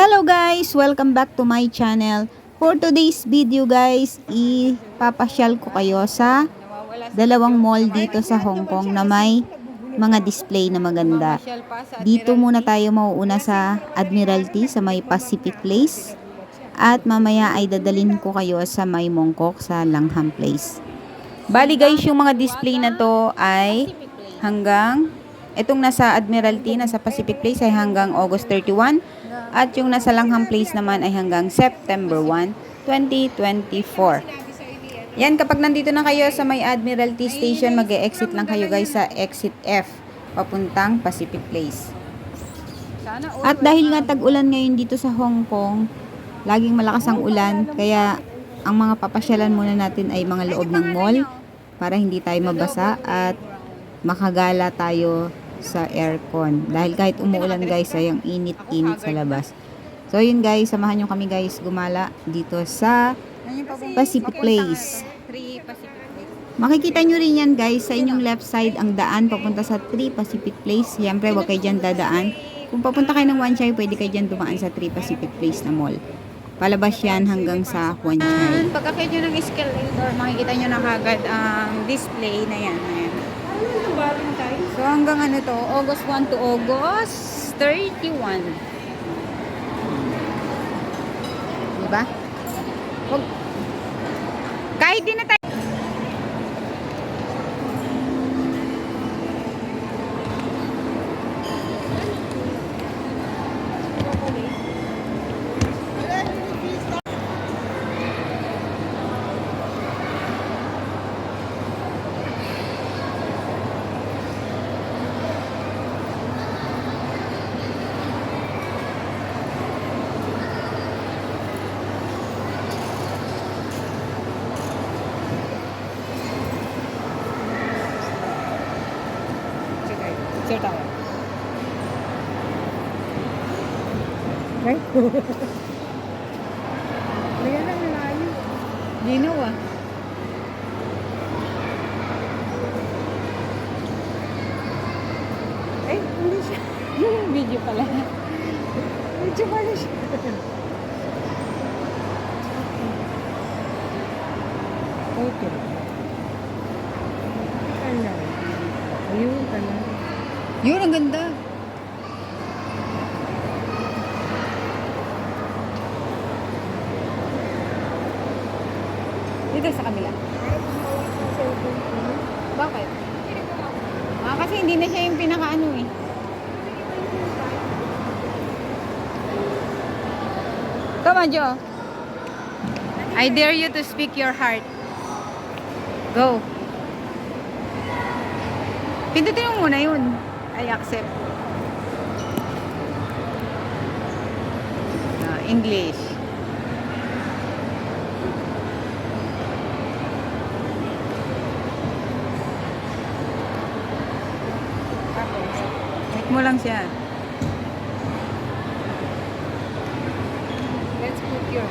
Hello guys! Welcome back to my channel. For today's video guys, ipapasyal ko kayo sa dalawang mall dito sa Hong Kong na may mga display na maganda. Dito muna tayo mauuna sa Admiralty sa may Pacific Place. At mamaya ay dadalhin ko kayo sa may Mongkok sa Langham Place. Bali guys, yung mga display na to ay hanggang itong nasa Admiralty, nasa Pacific Place ay hanggang August 31 at yung nasa Langham Place naman ay hanggang September 1, 2024. Yan, kapag nandito na kayo sa may Admiralty Station, mag exit lang kayo guys sa exit F, papuntang Pacific Place. At dahil nga tag-ulan ngayon dito sa Hong Kong, laging malakas ang ulan, kaya ang mga papasyalan muna natin ay mga loob ng mall para hindi tayo mabasa at makagala tayo sa aircon. Dahil kahit umuulan guys, ay ang init-init sa labas. So yun guys, samahan nyo kami guys gumala dito sa Pacific Place. Makikita nyo rin yan guys sa inyong left side ang daan papunta sa 3 Pacific Place. Siyempre, huwag kayo dyan dadaan. Kung papunta kayo ng Wan Chai, pwede kayo dyan dumaan sa 3 Pacific Place na mall. Palabas yan hanggang sa Wan Chai. Pagka kayo ng escalator, makikita nyo na kagad ang display na yan. So hanggang ano to, August 1 to August 31. Diba? Wag, kahit di na tayo Sir tayo. Lagyan lang layo. Ginaw ah. Ay, hindi siya. Video pala. Video pala siya. Okay. Ano? Ayun, ano? Yun, ang ganda. Dito sa kabila. Bakit? Ah, kasi hindi na siya yung pinakaano eh. Come on, Joe. I dare you to speak your heart. Go. Pindutin mo muna yun. I accept. Ah, English. Mo lang siya. Let's put your...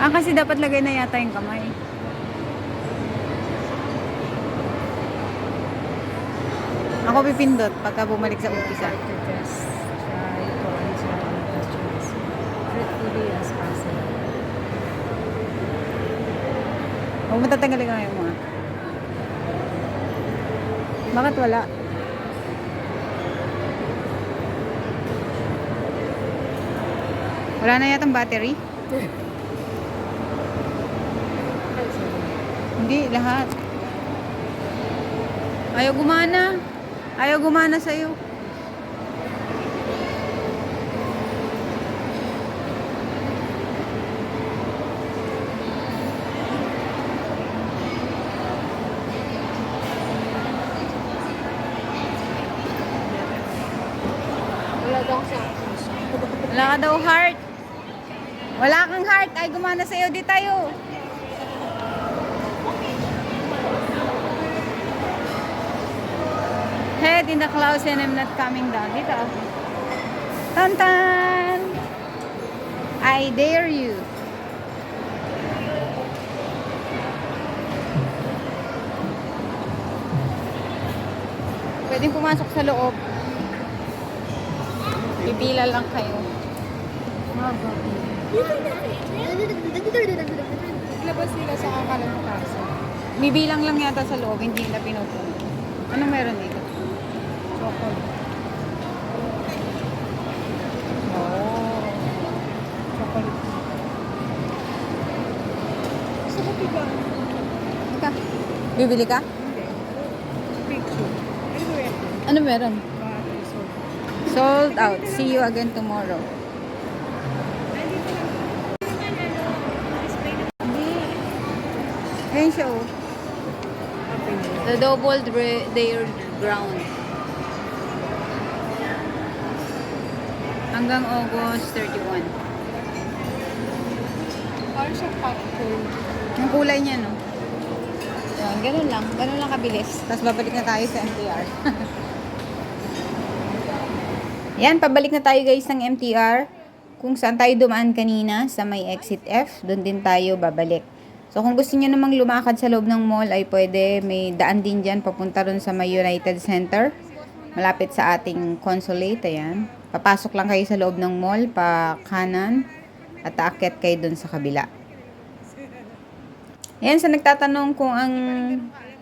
Ah, kasi dapat lagay na yata yung kamay. Ako pipindot pagka bumalik sa umpisa. try to answer all questions truthfully as possible. Huwag mo tatanggalin kamay mo ah. Bakit wala? Wala na yatang battery? Hindi, lahat. Ayaw gumana. Ayaw gumana sa'yo. Wala ka daw heart. Wala kang heart. Ay, gumana sa'yo. Di tayo. Head in the clouds and I'm not coming down. Dito. Tantan! I dare you. Pwedeng pumasok sa loob. Pipila lang kayo. Labas nila sa kakalantasan. Bibilang lang yata sa loob, hindi nila pinupuno. Anong meron dito? Chocolate. Oh. Chocolate. Gusto ko. Bibili ka? Picture. Anyway, Ano meron? battery so. Sold out. See you again tomorrow. Ayun siya oh. The doubled re- their ground. Hanggang August 31. Parang siya popcorn. Yung kulay niya, no? Yan, ganun lang. Ganun lang kabilis. Tapos babalik na tayo sa MTR. Yan, pabalik na tayo guys ng MTR. Kung saan tayo dumaan kanina sa may exit F, doon din tayo babalik. So kung gusto niyo namang lumakad sa loob ng mall ay pwede, may daan din dyan papunta ron sa may United Center. Malapit sa ating consulate, ayan. Papasok lang kayo sa loob ng mall, pa kanan, at aakyat kayo dun sa kabila. Yan, sa nagtatanong kung ang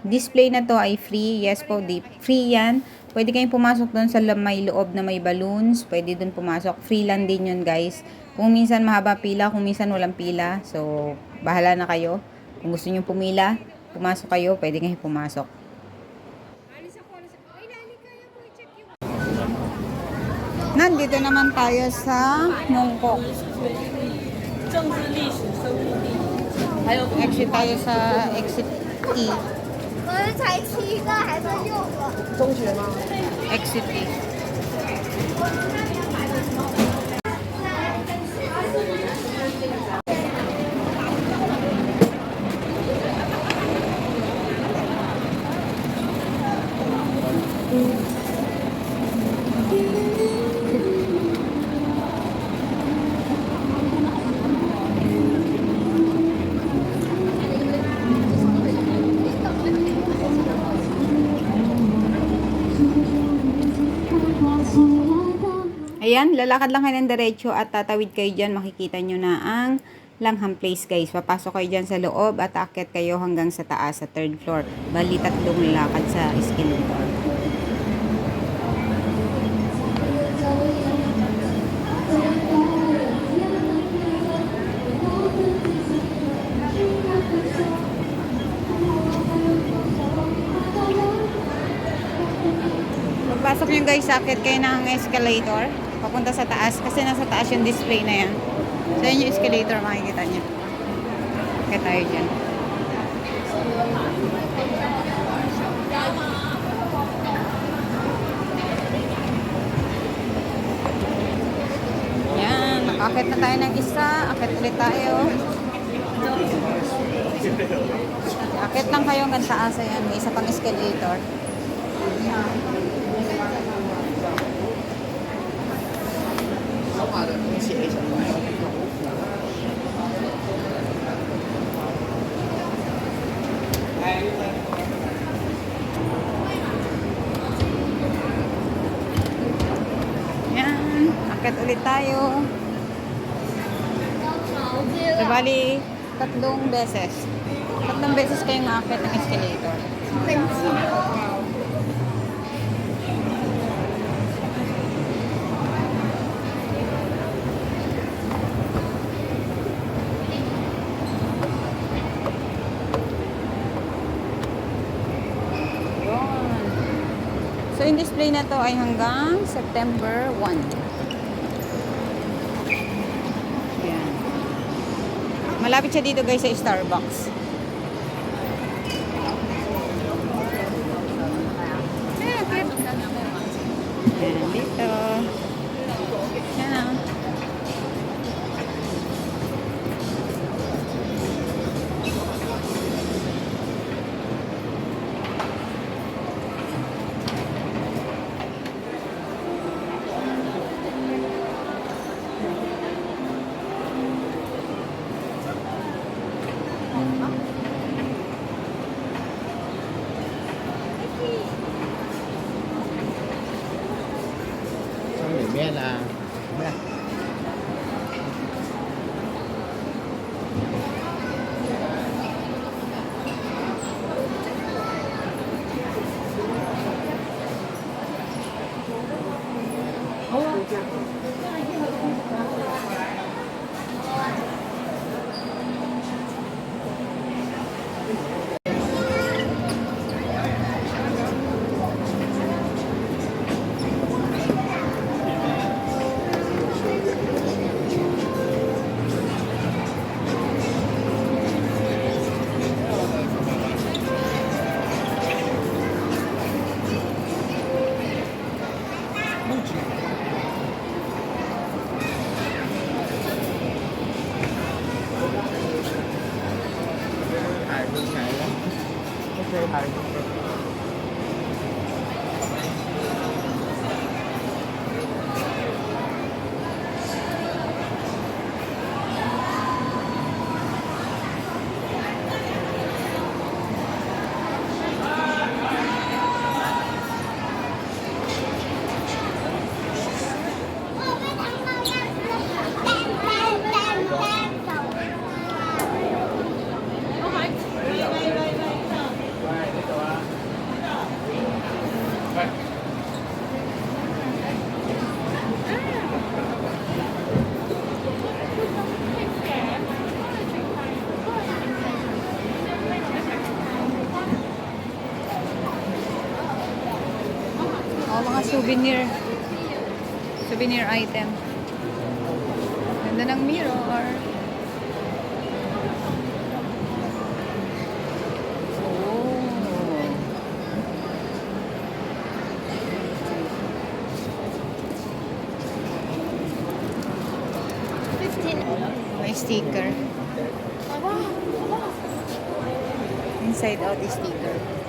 display na to ay free, yes po, di, free yan. Pwede kayong pumasok doon sa may loob na may balloons, pwede doon pumasok. Free lang din yun guys. Kung minsan mahaba pila, kung minsan walang pila. So, bahala na kayo. Kung gusto nyo pumila, pumasok kayo, pwede kayong pumasok. Nandito naman tayo sa Mongkok. Exit tayo sa exit E. 我们才七个还是六个中学吗？xb Ayan, lalakad lang kayo ng diretso at tatawid kayo dyan. Makikita nyo na ang Langham Place guys. Papasok kayo dyan sa loob at aakyat kayo hanggang sa taas sa third floor. Bali tatlong lakad sa escalator. Pagpasok nyo guys, aakyat kayo ng escalator. Papunta sa taas kasi nasa taas yung display na yan. So yun yung escalator makikita nyo. Kaya tayo dyan. Yan, nakakit na tayo ng isa. Akit ulit tayo. Akit lang kayo hanggang taas. Ayan, may isa pang escalator. Yan, akit ulit tayo. So, tatlong beses. Tatlong beses kayong maakit ng escalator. Yun. Display na to ay hanggang September 1. Ayan. Malapit siya dito guys sa Starbucks. Souvenir. Souvenir item. Ganda ng mirror. Oh. May sticker. Inside out sticker.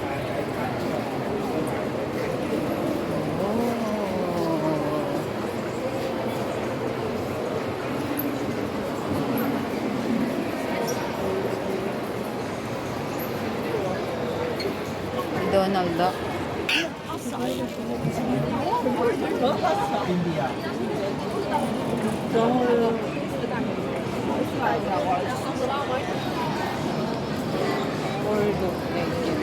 안 나온다. 월드 네,